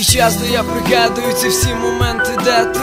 І часто я пригадую ці всі моменти, де ти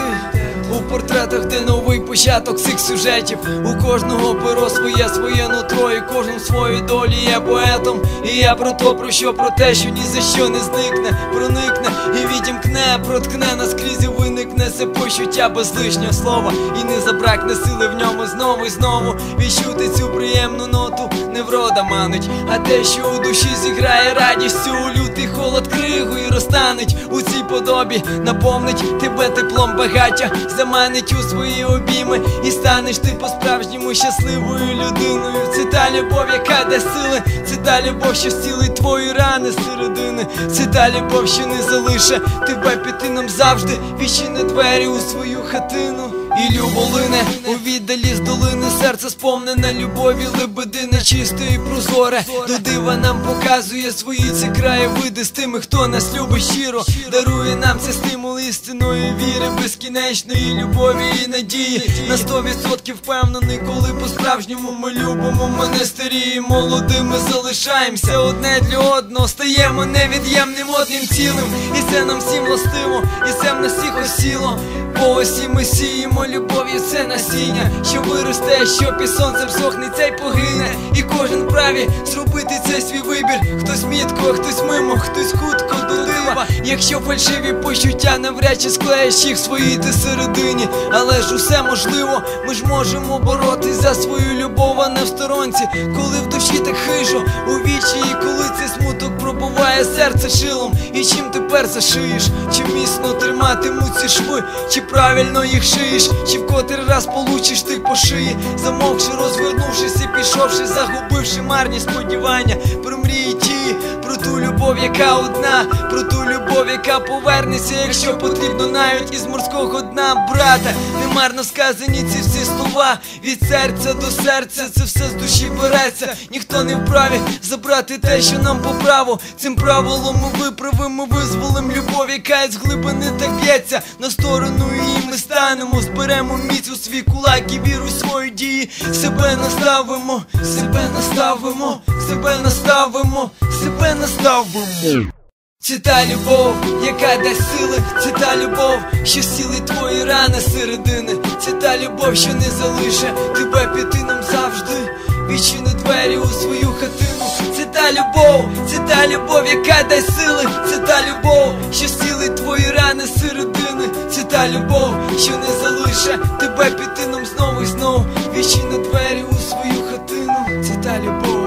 у портретах, де новий початок цих сюжетів. У кожного перо своє, своє нутро, і кожен своїй долі є поетом. І я про то, про що, про те, що ні за що не зникне, проникне і відімкне, проткне наскрізь і виникне це почуття без лишнього слова. І не забракне сили в ньому знову і знову відчути цю приємну ноту. Не врода манить, а те, що у душі зіграє радістю у лютий холод кригу і розтанеть у цій подобі, наповнить тебе теплом багаття, заманить у свої обійми, і станеш ти по-справжньому щасливою людиною. Це та любов, яка де сили, це та любов, що зцілить твої рани середини. Це та любов, що не залише тебе піти нам завжди, відчини двері у свою хатину. І люболине у віддалі з долини серце сповнене любові, лебедине чисте і прозоре. До дива нам показує свої ці краєвиди з тими, хто нас любить щиро, дарує нам це стимул істинної віри, безкінечної любові і надії. На сто відсотків впевнений, коли по-справжньому ми любимо, ми не молодими залишаємося одне для одного, стаємо невід'ємним одним цілим. І це нам всім властиво, і це в нас всіх осіло. По осі ми сіємо любов'ю це насіння, що виросте, що під сонцем всохне, цей погине. І кожен вправі зробити цей свій вибір. Хтось мітко, хтось мимо, хтось хутко до дива. Якщо фальшиві почуття навряд чи склеїш їх своїй ти середині, але ж усе можливо, ми ж можемо боротись за свою любов, а не в сторонці, коли в душі так хижо, у вічі, пробуває серце шилом. І чим тепер зашиєш? Чи міцно триматимуть ці шви, чи правильно їх шиєш, чи в котрий раз получиш ти по шиї, замовкши, розвернувшись і пішовши, загубивши марні сподівання про мрії ті, про ту любов, яка одна, про ту любов, яка повернеться, якщо потрібно, навіть із морського дна, брата, немарно сказані ці всі слова від серця до серця, це все з душі береться. Ніхто не вправі забрати те, що нам по праву. Цим правилом ми виправимо, визволим любов, яка із глибини так б'ється. На сторону її ми станемо, зберемо міць у свій кулак і віру свої дії. Себе наставимо, себе наставимо, себе наставимо, себе наставимо. Це та любов, яка дасть сили, це та любов, що сілить твої рани середини, це та любов, що не залише тебе піти нам завжди. Відчини двері любов, це та любов, яка дасть сили, це та любов, що сілить твої рани середини, це та любов, що не залише тебе піти нам знову і знову. на двері у свою хатину. Це та любов.